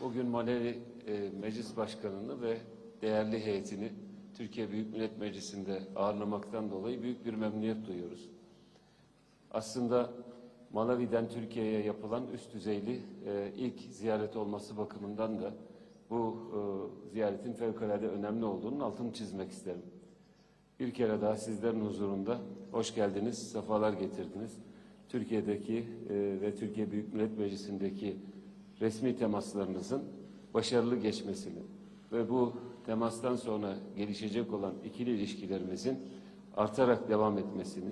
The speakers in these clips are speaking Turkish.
Bugün Malevi e, Meclis Başkanı'nı ve değerli heyetini Türkiye Büyük Millet Meclisi'nde ağırlamaktan dolayı büyük bir memnuniyet duyuyoruz. Aslında Malawi'den Türkiye'ye yapılan üst düzeyli e, ilk ziyaret olması bakımından da bu e, ziyaretin fevkalade önemli olduğunun altını çizmek isterim. Bir kere daha sizlerin huzurunda hoş geldiniz, sefalar getirdiniz. Türkiye'deki e, ve Türkiye Büyük Millet Meclisi'ndeki resmi temaslarınızın başarılı geçmesini ve bu temastan sonra gelişecek olan ikili ilişkilerimizin artarak devam etmesini,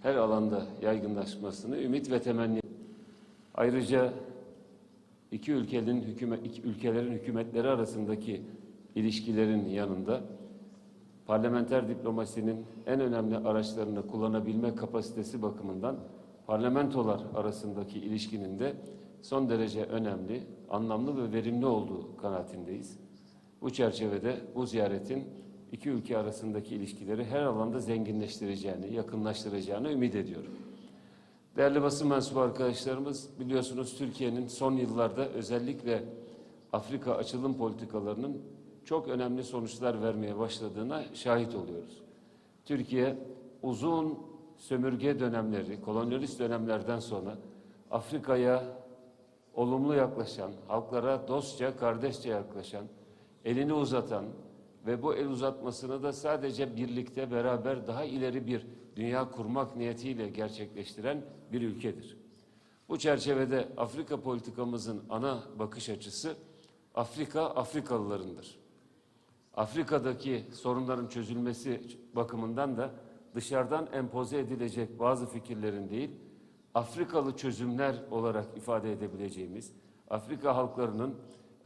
her alanda yaygınlaşmasını ümit ve temenni. Ayrıca iki ülkenin hükümet, iki ülkelerin hükümetleri arasındaki ilişkilerin yanında parlamenter diplomasinin en önemli araçlarını kullanabilme kapasitesi bakımından parlamentolar arasındaki ilişkinin de son derece önemli, anlamlı ve verimli olduğu kanaatindeyiz. Bu çerçevede bu ziyaretin iki ülke arasındaki ilişkileri her alanda zenginleştireceğini, yakınlaştıracağını ümit ediyorum. Değerli basın mensubu arkadaşlarımız biliyorsunuz Türkiye'nin son yıllarda özellikle Afrika açılım politikalarının çok önemli sonuçlar vermeye başladığına şahit oluyoruz. Türkiye uzun sömürge dönemleri, kolonyalist dönemlerden sonra Afrika'ya olumlu yaklaşan, halklara dostça, kardeşçe yaklaşan, elini uzatan ve bu el uzatmasını da sadece birlikte beraber daha ileri bir dünya kurmak niyetiyle gerçekleştiren bir ülkedir. Bu çerçevede Afrika politikamızın ana bakış açısı Afrika Afrikalılarındır. Afrika'daki sorunların çözülmesi bakımından da dışarıdan empoze edilecek bazı fikirlerin değil, Afrikalı çözümler olarak ifade edebileceğimiz, Afrika halklarının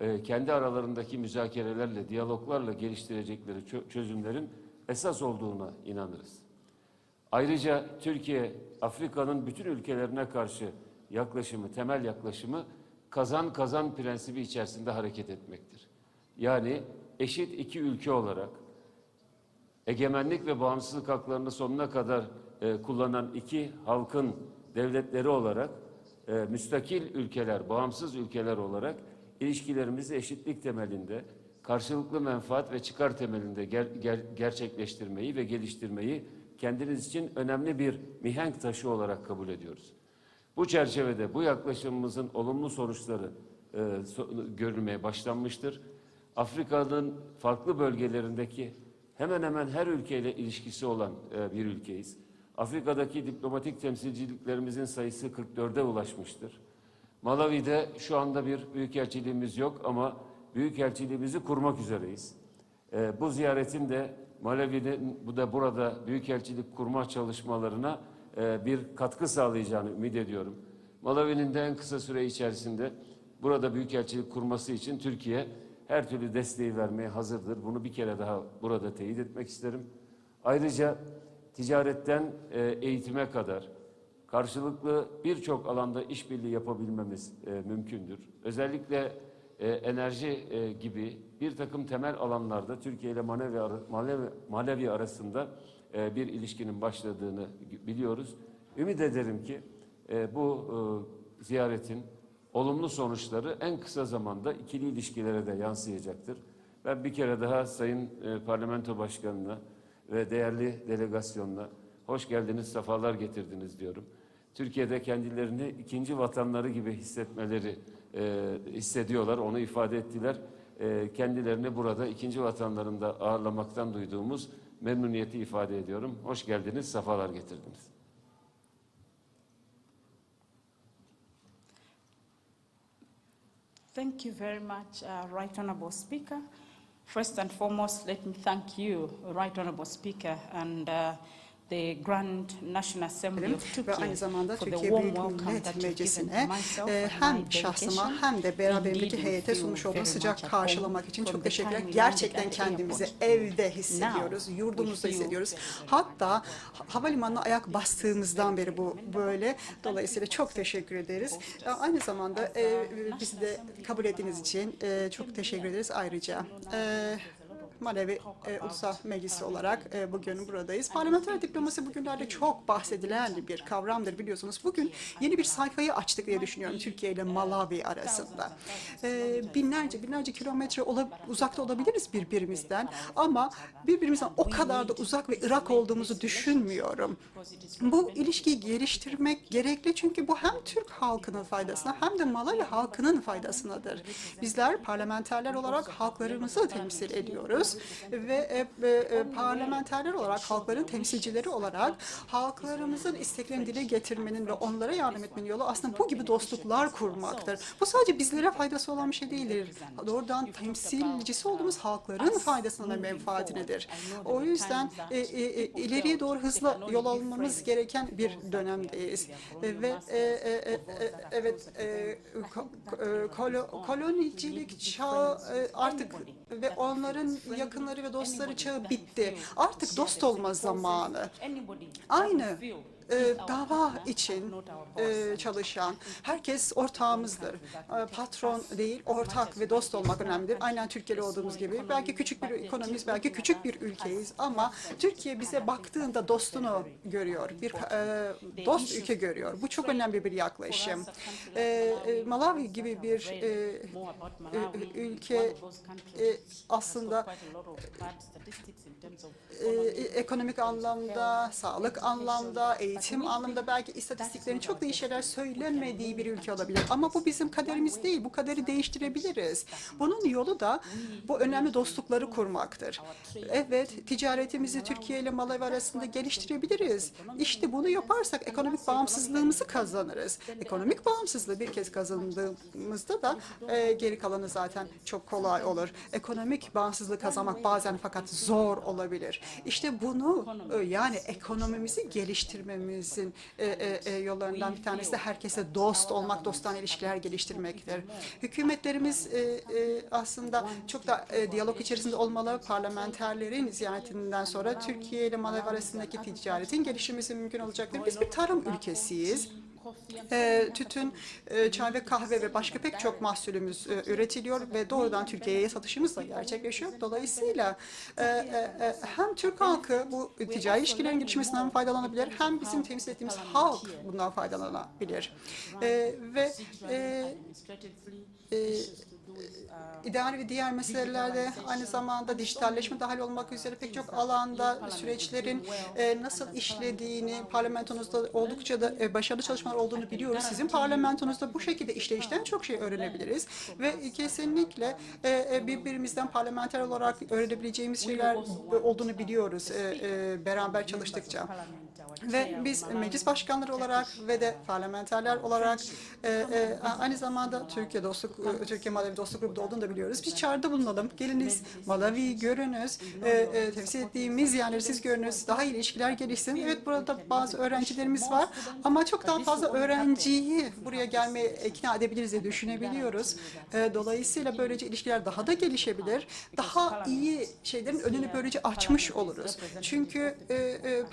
e, kendi aralarındaki müzakerelerle, diyaloglarla geliştirecekleri çö- çözümlerin esas olduğuna inanırız. Ayrıca Türkiye, Afrika'nın bütün ülkelerine karşı yaklaşımı, temel yaklaşımı kazan kazan prensibi içerisinde hareket etmektir. Yani eşit iki ülke olarak egemenlik ve bağımsızlık haklarını sonuna kadar e, kullanan iki halkın devletleri olarak e, müstakil ülkeler, bağımsız ülkeler olarak ilişkilerimizi eşitlik temelinde, karşılıklı menfaat ve çıkar temelinde ger- ger- gerçekleştirmeyi ve geliştirmeyi kendiniz için önemli bir mihenk taşı olarak kabul ediyoruz. Bu çerçevede bu yaklaşımımızın olumlu sonuçları e, so- görülmeye başlanmıştır. Afrika'nın farklı bölgelerindeki hemen hemen her ülkeyle ilişkisi olan e, bir ülkeyiz. Afrika'daki diplomatik temsilciliklerimizin sayısı 44'e ulaşmıştır. Malawi'de şu anda bir büyükelçiliğimiz yok ama büyükelçiliğimizi kurmak üzereyiz. E, bu ziyaretin de Malawi'nin bu da burada büyükelçilik kurma çalışmalarına e, bir katkı sağlayacağını ümit ediyorum. Malawi'nin de en kısa süre içerisinde burada büyükelçilik kurması için Türkiye her türlü desteği vermeye hazırdır. Bunu bir kere daha burada teyit etmek isterim. Ayrıca ticaretten e, eğitime kadar karşılıklı birçok alanda işbirliği yapabilmemiz e, mümkündür. Özellikle e, enerji e, gibi bir takım temel alanlarda Türkiye ile Malevi, ara- Malevi, Malevi arasında e, bir ilişkinin başladığını biliyoruz. Ümit ederim ki e, bu e, ziyaretin olumlu sonuçları en kısa zamanda ikili ilişkilere de yansıyacaktır. Ben bir kere daha Sayın e, Parlamento Başkanı'na ve değerli delegasyonuna hoş geldiniz, sefalar getirdiniz diyorum. Türkiye'de kendilerini ikinci vatanları gibi hissetmeleri e, hissediyorlar, onu ifade ettiler. E, kendilerini burada ikinci vatanlarında ağırlamaktan duyduğumuz memnuniyeti ifade ediyorum. Hoş geldiniz, sefalar getirdiniz. Thank you very much, uh, Right Honourable Speaker. First and foremost, let me thank you, Right Honourable Speaker, and uh, the Grand National Assembly of ve Turkey aynı zamanda Türkiye Büyük Millet Meclisi'ne e, hem şahsıma hem de beraberindeki heyete sunmuş olduğu sıcak karşılamak için çok teşekkürler. Gerçekten kendimizi evde hissediyoruz, yurdumuzda hissediyoruz. Hatta ha- havalimanına ayak bastığımızdan beri bu böyle. Dolayısıyla çok teşekkür ederiz. E, Aynı zamanda e, bizi de kabul ettiğiniz için e, çok teşekkür ederiz ayrıca. E, Malevi e, Ulusal Meclisi olarak e, bugün buradayız. Parlamenter diplomasi bugünlerde çok bahsedilen bir kavramdır biliyorsunuz. Bugün yeni bir sayfayı açtık diye düşünüyorum Türkiye ile Malawi arasında. E, binlerce binlerce kilometre ola- uzakta olabiliriz birbirimizden ama birbirimizden o kadar da uzak ve Irak olduğumuzu düşünmüyorum. Bu ilişkiyi geliştirmek gerekli çünkü bu hem Türk halkının faydasına hem de Malawi halkının faydasınadır. Bizler parlamenterler olarak halklarımızı temsil ediyoruz ve e, e, e, parlamenterler olarak halkların temsilcileri olarak halklarımızın isteklerini dile getirmenin ve onlara yardım etmenin yolu aslında bu gibi dostluklar kurmaktır. Bu sadece bizlere faydası olan bir şey değildir. Doğrudan temsilcisi olduğumuz halkların faydasına ve menfaatinedir. O yüzden e, e, e, ileriye doğru hızlı yol almamız gereken bir dönemdeyiz. E, ve e, e, e, e, evet e, ko- e, kolo- kolonicilik çağı e, artık ve onların yakınları ve dostları çağı bitti. Artık dost olma zamanı. Aynı e, dava için e, çalışan herkes ortağımızdır. E, patron değil, ortak ve dost olmak önemlidir. Aynen Türkiye'de olduğumuz gibi. Belki küçük bir ekonomiyiz, belki küçük bir ülkeyiz ama Türkiye bize baktığında dostunu görüyor. Bir e, dost ülke görüyor. Bu çok önemli bir yaklaşım. E, e, Malawi gibi bir e, e, ülke e, aslında e, ekonomik anlamda, sağlık anlamda, eğitim anlamda belki istatistiklerin çok da iyi şeyler söylemediği bir ülke olabilir. Ama bu bizim kaderimiz değil. Bu kaderi değiştirebiliriz. Bunun yolu da bu önemli dostlukları kurmaktır. Evet, ticaretimizi Türkiye ile Malawi arasında geliştirebiliriz. İşte bunu yaparsak ekonomik bağımsızlığımızı kazanırız. Ekonomik bağımsızlığı bir kez kazandığımızda da e, geri kalanı zaten çok kolay olur. Ekonomik bağımsızlığı kazanmak bazen fakat zor olabilir. İşte bunu e, yani ekonomimizi geliştirmemizin e, e, e, yollarından bir tanesi de herkese dost olmak, dostane ilişkiler geliştirmektir. Hükümetlerimiz e, e, aslında çok da e, diyalog içerisinde olmalı. Parlamenterlerin ziyaretinden sonra Türkiye ile Malawi arasındaki ticaretin gelişmesi mümkün olacaktır. Biz bir tarım ülkesiyiz. E, tütün, e, çay ve kahve ve başka pek çok mahsulümüz e, üretiliyor ve doğrudan Türkiye'ye satışımız da gerçekleşiyor. Dolayısıyla e, e, e, hem Türk halkı bu ticari ilişkilerin gelişmesinden faydalanabilir hem bizim temsil ettiğimiz halk bundan faydalanabilir. E, ve e, e, İdari ve diğer meselelerde aynı zamanda dijitalleşme dahil olmak üzere pek çok alanda süreçlerin e, nasıl işlediğini parlamentonuzda oldukça da e, başarılı çalışmalar olduğunu biliyoruz. Sizin parlamentonuzda bu şekilde işleyişten çok şey öğrenebiliriz. ve kesinlikle e, e, birbirimizden parlamenter olarak öğrenebileceğimiz şeyler olduğunu biliyoruz. E, beraber çalıştıkça. Ve biz meclis başkanları olarak ve de parlamenterler olarak e, e, aynı zamanda Türkiye Dostluk, Türkiye Malawi Dostluk Grubu'da olduğunu da biliyoruz. Bir çağrıda bulunalım. Geliniz Malawi'yi görünüz. E, e, temsil ettiğimiz yerleri siz görünüz. Daha iyi ilişkiler gelişsin. Evet burada bazı öğrencilerimiz var ama çok daha fazla öğrenciyi buraya gelmeye ikna edebiliriz diye düşünebiliyoruz. E, dolayısıyla böylece ilişkiler daha da gelişebilir. Daha iyi şeylerin önünü böylece açmış oluruz. Çünkü e, e,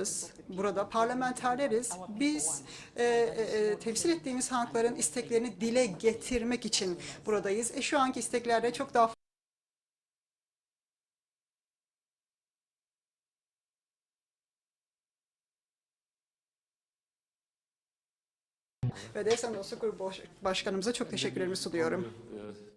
parlamentolarız burada, parlamenterleriz. Biz e, e, temsil ettiğimiz halkların isteklerini dile getirmek için buradayız. E, şu anki isteklerde çok daha ve Desen Dostluk Grubu Baş- Başkanımıza çok teşekkürlerimi sunuyorum.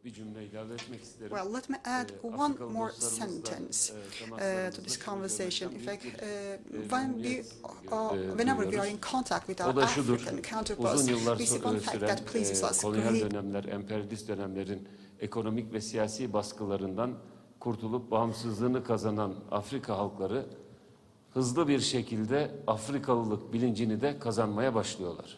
Bir cümle ilave etmek isterim. Well, let me add Ee, one Afrikalı more sentence e, uh, to this conversation. In fact, uh, e, when we, memnuniyet, uh, e, whenever we are in contact with our African counterparts, we see one e, fact that pleases e, us kolonyal dönemler, emperyalist dönemlerin ekonomik ve siyasi baskılarından kurtulup bağımsızlığını kazanan Afrika halkları hızlı bir şekilde Afrikalılık bilincini de kazanmaya başlıyorlar.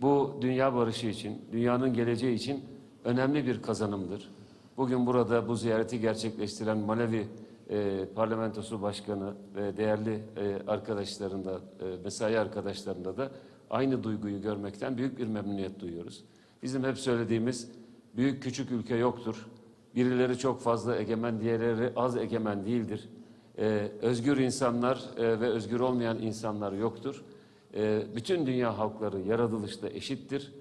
Bu dünya barışı için, dünyanın geleceği için önemli bir kazanımdır. Bugün burada bu ziyareti gerçekleştiren Malawi e, Parlamentosu Başkanı ve değerli e, arkadaşlarında, e, mesai arkadaşlarında da aynı duyguyu görmekten büyük bir memnuniyet duyuyoruz. Bizim hep söylediğimiz büyük küçük ülke yoktur. Birileri çok fazla egemen, diğerleri az egemen değildir. E, özgür insanlar e, ve özgür olmayan insanlar yoktur. E, bütün dünya halkları yaratılışta eşittir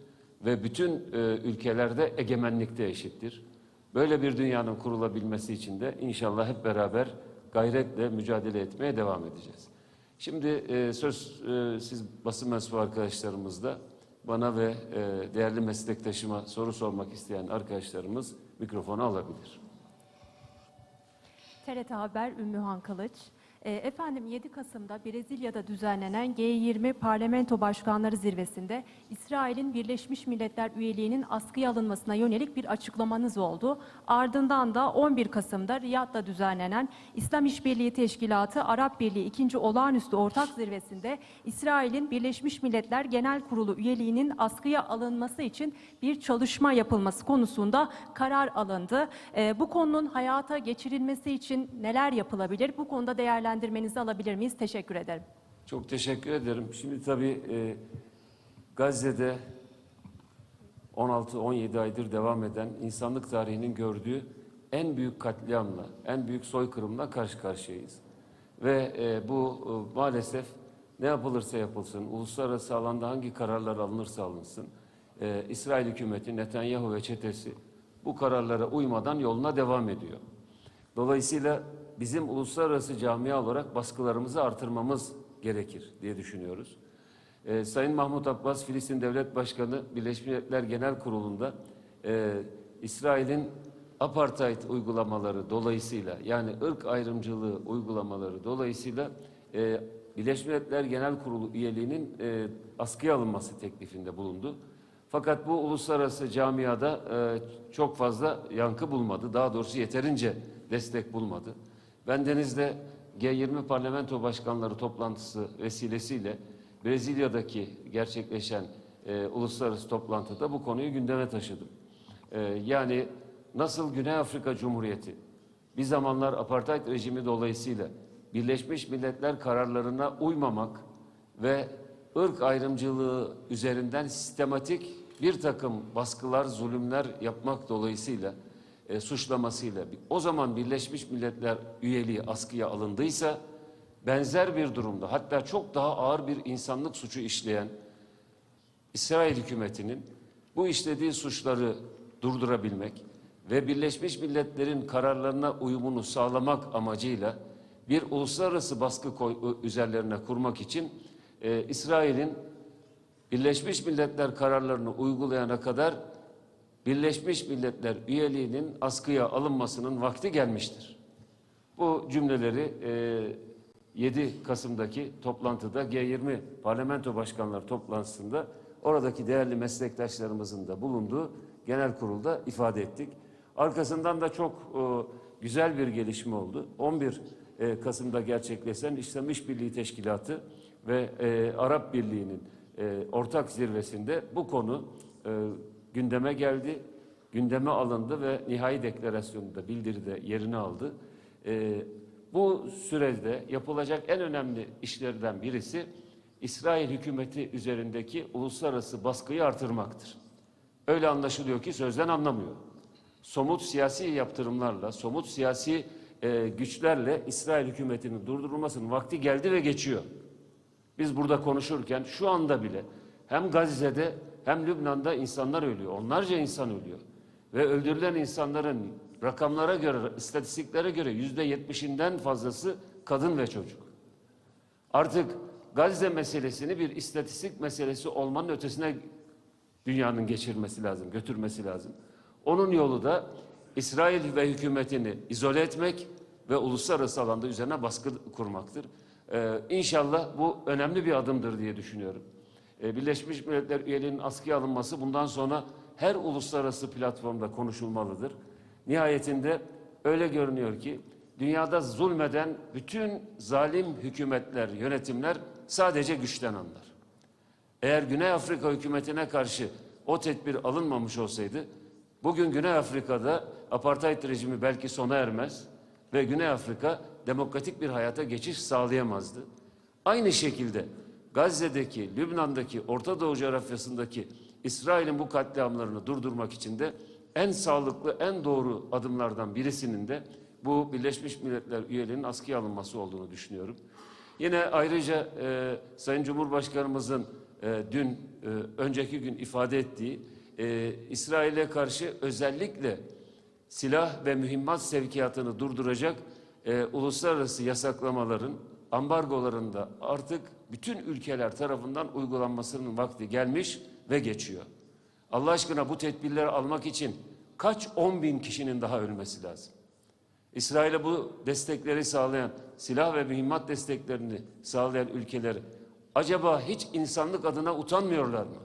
ve bütün e, ülkelerde egemenlikte eşittir. Böyle bir dünyanın kurulabilmesi için de inşallah hep beraber gayretle mücadele etmeye devam edeceğiz. Şimdi e, söz e, siz basın mensubu arkadaşlarımızda bana ve değerli meslektaşıma soru sormak isteyen arkadaşlarımız mikrofonu alabilir. TRT Haber Ümmühan Kılıç. E, Efendim 7 Kasım'da Brezilya'da düzenlenen G20 Parlamento Başkanları Zirvesi'nde İsrail'in Birleşmiş Milletler üyeliğinin askıya alınmasına yönelik bir açıklamanız oldu. Ardından da 11 Kasım'da Riyad'da düzenlenen İslam İşbirliği Teşkilatı Arap Birliği 2. Olağanüstü Ortak Zirvesi'nde İsrail'in Birleşmiş Milletler Genel Kurulu üyeliğinin askıya alınması için bir çalışma yapılması konusunda karar alındı. E, bu konunun hayata geçirilmesi için neler yapılabilir? Bu konuda değerlendirmenizi alabilir miyiz? Teşekkür ederim. Çok teşekkür ederim. Şimdi tabii e, Gazze'de 16-17 aydır devam eden insanlık tarihinin gördüğü en büyük katliamla, en büyük soykırımla karşı karşıyayız. Ve e, bu e, maalesef ne yapılırsa yapılsın, uluslararası alanda hangi kararlar alınırsa alınsın, e, İsrail hükümeti, Netanyahu ve çetesi bu kararlara uymadan yoluna devam ediyor. Dolayısıyla bizim uluslararası camia olarak baskılarımızı artırmamız gerekir diye düşünüyoruz. Ee, Sayın Mahmut Abbas, Filistin Devlet Başkanı Birleşmiş Milletler Genel Kurulu'nda e, İsrail'in apartheid uygulamaları dolayısıyla yani ırk ayrımcılığı uygulamaları dolayısıyla e, Birleşmiş Milletler Genel Kurulu üyeliğinin e, askıya alınması teklifinde bulundu. Fakat bu uluslararası camiada e, çok fazla yankı bulmadı. Daha doğrusu yeterince destek bulmadı. Ben Deniz'de G20 Parlamento Başkanları toplantısı vesilesiyle Brezilya'daki gerçekleşen e, uluslararası toplantıda bu konuyu gündeme taşıdım. E, yani nasıl Güney Afrika Cumhuriyeti bir zamanlar apartheid rejimi dolayısıyla Birleşmiş Milletler kararlarına uymamak ve ırk ayrımcılığı üzerinden sistematik bir takım baskılar, zulümler yapmak dolayısıyla e, suçlamasıyla o zaman Birleşmiş Milletler üyeliği askıya alındıysa benzer bir durumda hatta çok daha ağır bir insanlık suçu işleyen İsrail hükümetinin bu işlediği suçları durdurabilmek ve Birleşmiş Milletler'in kararlarına uyumunu sağlamak amacıyla bir uluslararası baskı koy, üzerlerine kurmak için e, İsrail'in Birleşmiş Milletler kararlarını uygulayana kadar Birleşmiş Milletler üyeliğinin askıya alınmasının vakti gelmiştir. Bu cümleleri e, 7 Kasım'daki toplantıda G20 Parlamento Başkanları toplantısında oradaki değerli meslektaşlarımızın da bulunduğu genel kurulda ifade ettik. Arkasından da çok e, güzel bir gelişme oldu. 11 e, Kasım'da gerçekleşen İslam İşbirliği Teşkilatı ve e, Arap Birliği'nin e, ortak zirvesinde bu konu e, gündeme geldi, gündeme alındı ve nihai deklarasyonunda bildiride yerini aldı. E, bu sürede yapılacak en önemli işlerden birisi İsrail hükümeti üzerindeki uluslararası baskıyı artırmaktır. Öyle anlaşılıyor ki sözden anlamıyor. Somut siyasi yaptırımlarla, somut siyasi e, güçlerle İsrail hükümetinin durdurulmasının vakti geldi ve geçiyor. Biz burada konuşurken şu anda bile hem Gazze'de hem Lübnan'da insanlar ölüyor. Onlarca insan ölüyor. Ve öldürülen insanların rakamlara göre, istatistiklere göre yüzde yetmişinden fazlası kadın ve çocuk. Artık Gazze meselesini bir istatistik meselesi olmanın ötesine dünyanın geçirmesi lazım, götürmesi lazım. Onun yolu da İsrail ve hükümetini izole etmek ve uluslararası alanda üzerine baskı kurmaktır. Ee, inşallah bu önemli bir adımdır diye düşünüyorum. Ee, Birleşmiş Milletler üyeliğinin askıya alınması bundan sonra her uluslararası platformda konuşulmalıdır. Nihayetinde öyle görünüyor ki dünyada zulmeden bütün zalim hükümetler, yönetimler sadece güçten anlar. Eğer Güney Afrika hükümetine karşı o tedbir alınmamış olsaydı bugün Güney Afrika'da apartheid rejimi belki sona ermez ve Güney Afrika demokratik bir hayata geçiş sağlayamazdı. Aynı şekilde Gazze'deki, Lübnan'daki, Orta Doğu coğrafyasındaki İsrail'in bu katliamlarını durdurmak için de en sağlıklı, en doğru adımlardan birisinin de bu Birleşmiş Milletler üyeliğinin askıya alınması olduğunu düşünüyorum. Yine ayrıca e, Sayın Cumhurbaşkanımızın e, dün, e, önceki gün ifade ettiği e, İsrail'e karşı özellikle silah ve mühimmat sevkiyatını durduracak e, uluslararası yasaklamaların, ambargoların da artık bütün ülkeler tarafından uygulanmasının vakti gelmiş ve geçiyor. Allah aşkına bu tedbirleri almak için kaç on bin kişinin daha ölmesi lazım? İsrail'e bu destekleri sağlayan, silah ve mühimmat desteklerini sağlayan ülkeleri acaba hiç insanlık adına utanmıyorlar mı?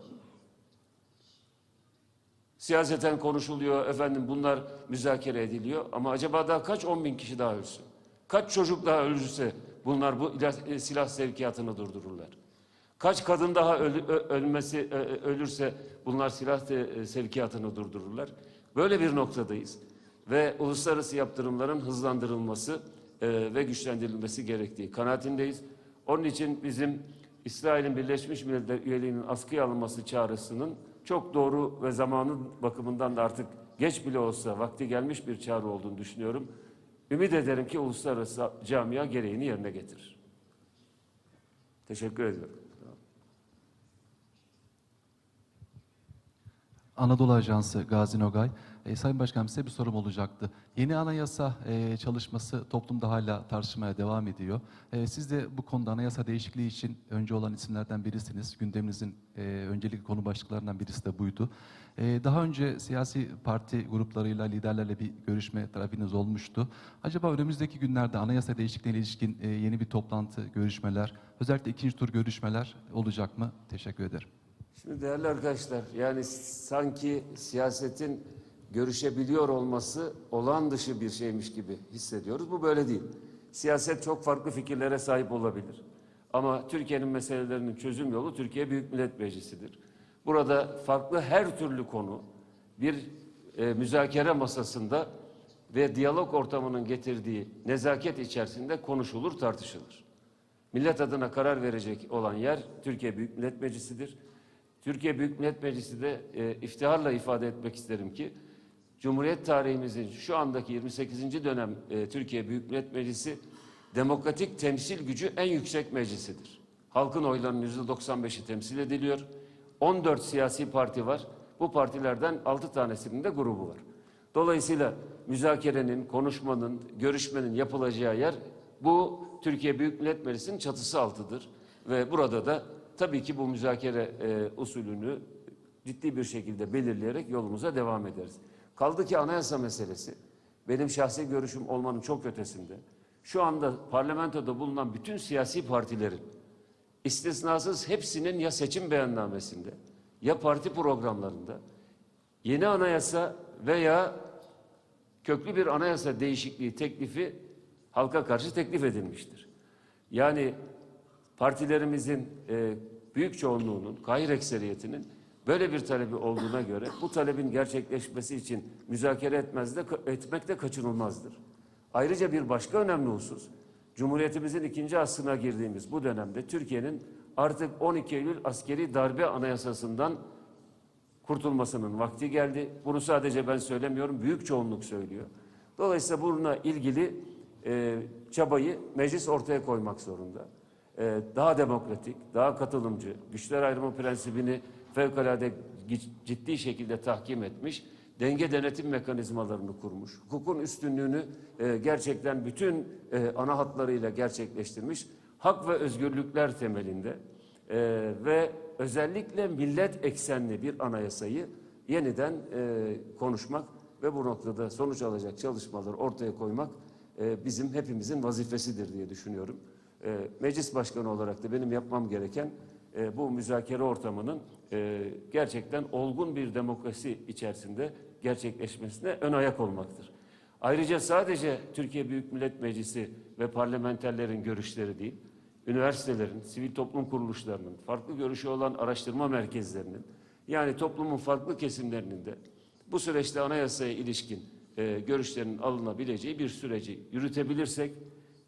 Siyaseten konuşuluyor, efendim bunlar müzakere ediliyor ama acaba daha kaç on bin kişi daha ölsün? Kaç çocuk daha ölürse bunlar bu e, silah sevkiyatını durdururlar? Kaç kadın daha ölü- ö- ölmesi ölürse bunlar silah e, sevkiyatını durdururlar? Böyle bir noktadayız ve uluslararası yaptırımların hızlandırılması e, ve güçlendirilmesi gerektiği kanaatindeyiz. Onun için bizim İsrail'in Birleşmiş Milletler üyeliğinin askıya alınması çağrısının çok doğru ve zamanın bakımından da artık geç bile olsa vakti gelmiş bir çağrı olduğunu düşünüyorum. Ümit ederim ki uluslararası camia gereğini yerine getirir. Teşekkür ediyorum. Anadolu Ajansı Gazi Nogay. E, Sayın Başkanım size bir sorum olacaktı. Yeni anayasa e, çalışması toplumda hala tartışmaya devam ediyor. E, siz de bu konuda anayasa değişikliği için önce olan isimlerden birisiniz. Gündeminizin e, öncelikli konu başlıklarından birisi de buydu. E, daha önce siyasi parti gruplarıyla, liderlerle bir görüşme tarafınız olmuştu. Acaba önümüzdeki günlerde anayasa değişikliğine ilişkin e, yeni bir toplantı, görüşmeler, özellikle ikinci tur görüşmeler olacak mı? Teşekkür ederim. Şimdi değerli arkadaşlar, yani sanki siyasetin görüşebiliyor olması olağan dışı bir şeymiş gibi hissediyoruz. Bu böyle değil. Siyaset çok farklı fikirlere sahip olabilir. Ama Türkiye'nin meselelerinin çözüm yolu Türkiye Büyük Millet Meclisi'dir. Burada farklı her türlü konu bir e, müzakere masasında ve diyalog ortamının getirdiği nezaket içerisinde konuşulur, tartışılır. Millet adına karar verecek olan yer Türkiye Büyük Millet Meclisi'dir. Türkiye Büyük Millet Meclisi de e, iftiharla ifade etmek isterim ki Cumhuriyet tarihimizin şu andaki 28. dönem e, Türkiye Büyük Millet Meclisi demokratik temsil gücü en yüksek meclisidir. Halkın oylarının %95'i temsil ediliyor. 14 siyasi parti var. Bu partilerden 6 tanesinin de grubu var. Dolayısıyla müzakerenin, konuşmanın, görüşmenin yapılacağı yer bu Türkiye Büyük Millet Meclisi'nin çatısı altıdır. Ve burada da tabii ki bu müzakere e, usulünü ciddi bir şekilde belirleyerek yolumuza devam ederiz. Kaldı ki anayasa meselesi benim şahsi görüşüm olmanın çok ötesinde. Şu anda parlamentoda bulunan bütün siyasi partilerin istisnasız hepsinin ya seçim beyannamesinde ya parti programlarında yeni anayasa veya köklü bir anayasa değişikliği teklifi halka karşı teklif edilmiştir. Yani partilerimizin e, büyük çoğunluğunun, kahir ekseriyetinin böyle bir talebi olduğuna göre bu talebin gerçekleşmesi için müzakere etmez de, etmek de kaçınılmazdır. Ayrıca bir başka önemli husus, Cumhuriyetimizin ikinci asrına girdiğimiz bu dönemde Türkiye'nin artık 12 Eylül askeri darbe anayasasından kurtulmasının vakti geldi. Bunu sadece ben söylemiyorum, büyük çoğunluk söylüyor. Dolayısıyla bununla ilgili e, çabayı meclis ortaya koymak zorunda. E, daha demokratik, daha katılımcı, güçler ayrımı prensibini fevkalade ciddi şekilde tahkim etmiş, denge denetim mekanizmalarını kurmuş, hukukun üstünlüğünü e, gerçekten bütün e, ana hatlarıyla gerçekleştirmiş, hak ve özgürlükler temelinde e, ve özellikle millet eksenli bir anayasayı yeniden e, konuşmak ve bu noktada sonuç alacak çalışmaları ortaya koymak e, bizim hepimizin vazifesidir diye düşünüyorum. E, meclis başkanı olarak da benim yapmam gereken e, bu müzakere ortamının e, gerçekten olgun bir demokrasi içerisinde gerçekleşmesine ön ayak olmaktır. Ayrıca sadece Türkiye Büyük Millet Meclisi ve parlamenterlerin görüşleri değil, üniversitelerin, sivil toplum kuruluşlarının, farklı görüşü olan araştırma merkezlerinin, yani toplumun farklı kesimlerinin de bu süreçte anayasaya ilişkin e, görüşlerin alınabileceği bir süreci yürütebilirsek,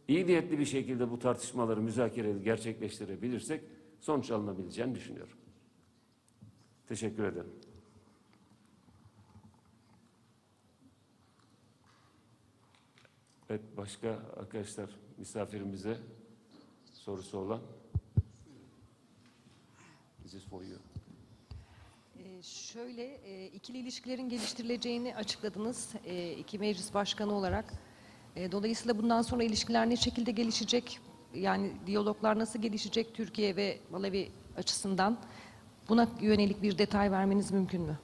iyi niyetli bir şekilde bu tartışmaları, müzakereleri gerçekleştirebilirsek sonuç alınabileceğini düşünüyorum. Teşekkür ederim. Evet, başka arkadaşlar misafirimize sorusu olan. This is for you. Ee, Şöyle, e, ikili ilişkilerin geliştirileceğini açıkladınız e, iki meclis başkanı olarak. E, Dolayısıyla bundan sonra ilişkiler ne şekilde gelişecek? Yani diyaloglar nasıl gelişecek Türkiye ve Malawi açısından? Buna yönelik bir detay vermeniz mümkün mü?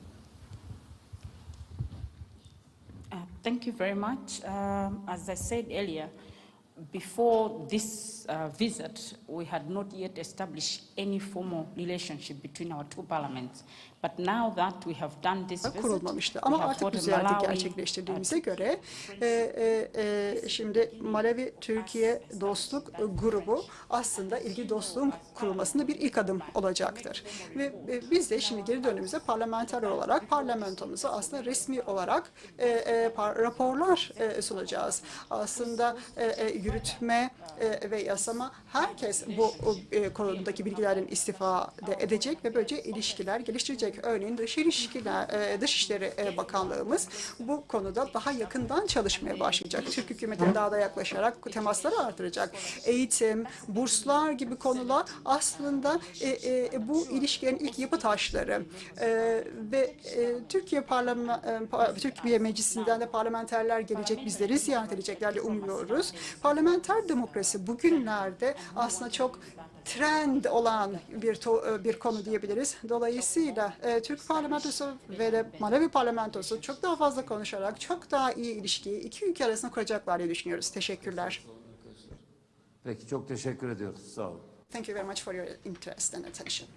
Thank you very much. Um, As I said earlier, before this uh, visit, we had not yet established any formal relationship between our two parliaments. But now that we have done this visit, kurulmamıştı. Ama artık bu ziyareti Malawi, gerçekleştirdiğimize göre e, e, e, şimdi Malevi Türkiye Dostluk Grubu aslında ilgi dostluğun kurulmasında bir ilk adım olacaktır. Ve e, biz de şimdi geri dönümüzde parlamenter olarak parlamentomuza aslında resmi olarak e, e, raporlar e, sunacağız. Aslında e, e, yürütme e, ve yasama herkes bu e, konudaki bilgilerden istifade edecek ve böylece ilişkiler geliştirecek. Örneğin dış ilişkiler, e, Dışişleri e, Bakanlığımız bu konuda daha yakından çalışmaya başlayacak. Türk hükümetine daha da yaklaşarak temasları artıracak. Eğitim, burslar gibi konular aslında e, e, bu ilişkilerin ilk yapı taşları. E, ve e, Türkiye Parlama, e, pa- Türkiye Meclisi'nden de parlamenterler gelecek, bizleri ziyaret edecekler diye umuyoruz. Parlamenter demokrasi bugünlerde aslında çok trend olan bir to- bir konu diyebiliriz. Dolayısıyla e, Türk parlamentosu ve de Malawi parlamentosu çok daha fazla konuşarak çok daha iyi ilişkiyi iki ülke arasında kuracaklar diye düşünüyoruz. Teşekkürler. Peki çok teşekkür ediyoruz. Sağ olun. Thank you very much for your interest and attention.